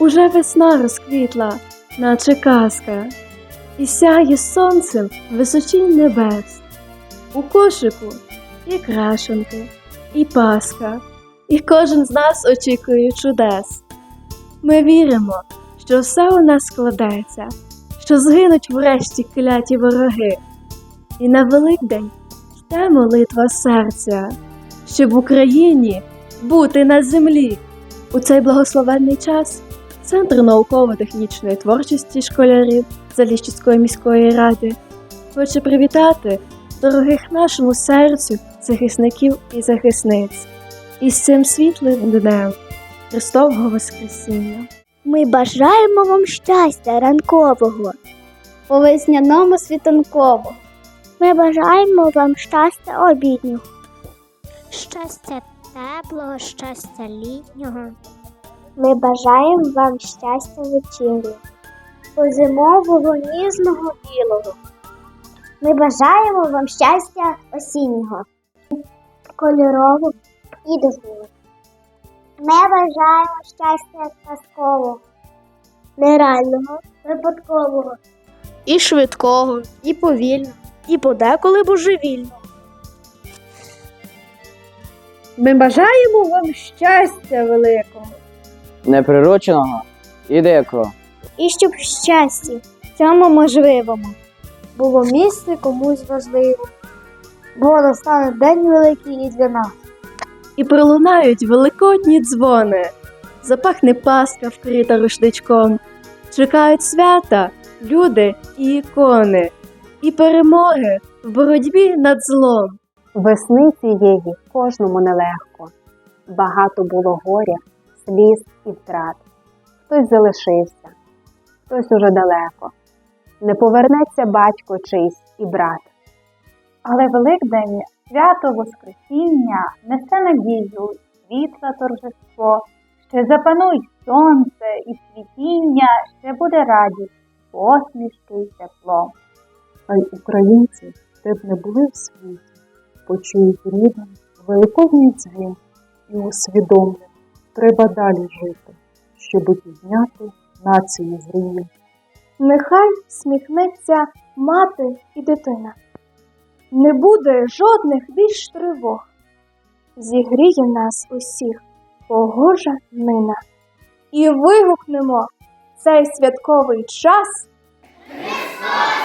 Уже весна розквітла, наче казка, і сяє сонцем височінь небес. У кошику і крашенки, і паска, і кожен з нас очікує чудес. Ми віримо, що все у нас складеться, що згинуть врешті кляті вороги. І на Великдень йде молитва серця, щоб в Україні бути на землі. У цей благословенний час Центр науково-технічної творчості школярів Заліщицької міської ради хоче привітати дорогих нашому серцю захисників і захисниць із цим світлим днем Христового Воскресіння. Ми бажаємо вам щастя ранкового, по весняному світанкову. ми бажаємо вам щастя обіднього. Щастя теплого, щастя літнього. Ми бажаємо вам щастя вечірнього, позимового ніжного білого. Ми бажаємо вам щастя осіннього, кольорового і дождливого. Ми бажаємо щастя казкового, нереального, випадкового. І швидкого, і повільного, і подеколи божевільного. Ми бажаємо вам щастя великого. Неприрученого і дикого. І щоб в Цьому можливому було місце комусь важливе, бо настане день великий і для нас. І пролунають великодні дзвони, запахне паска вкрита рушничком, чекають свята, люди і ікони, і перемоги в боротьбі над злом. Весни цієї кожному нелегко. Багато було горя, сліз і втрат. Хтось залишився, хтось уже далеко. Не повернеться батько чийсь і брат. Але Великдень, свято Воскресіння, несе надію, світла торжество, ще запанують сонце і світіння, ще буде радість, посмішки й тепло. Хай українці, де б не були в світі, почують рідним великодний дзвін і усвідомлять, треба далі жити, щоб підняти націю з руїн. Нехай сміхнеться мати і дитина. Не буде жодних більш тривог. Зігріє нас усіх погожа нина. І вигукнемо цей святковий час. Христос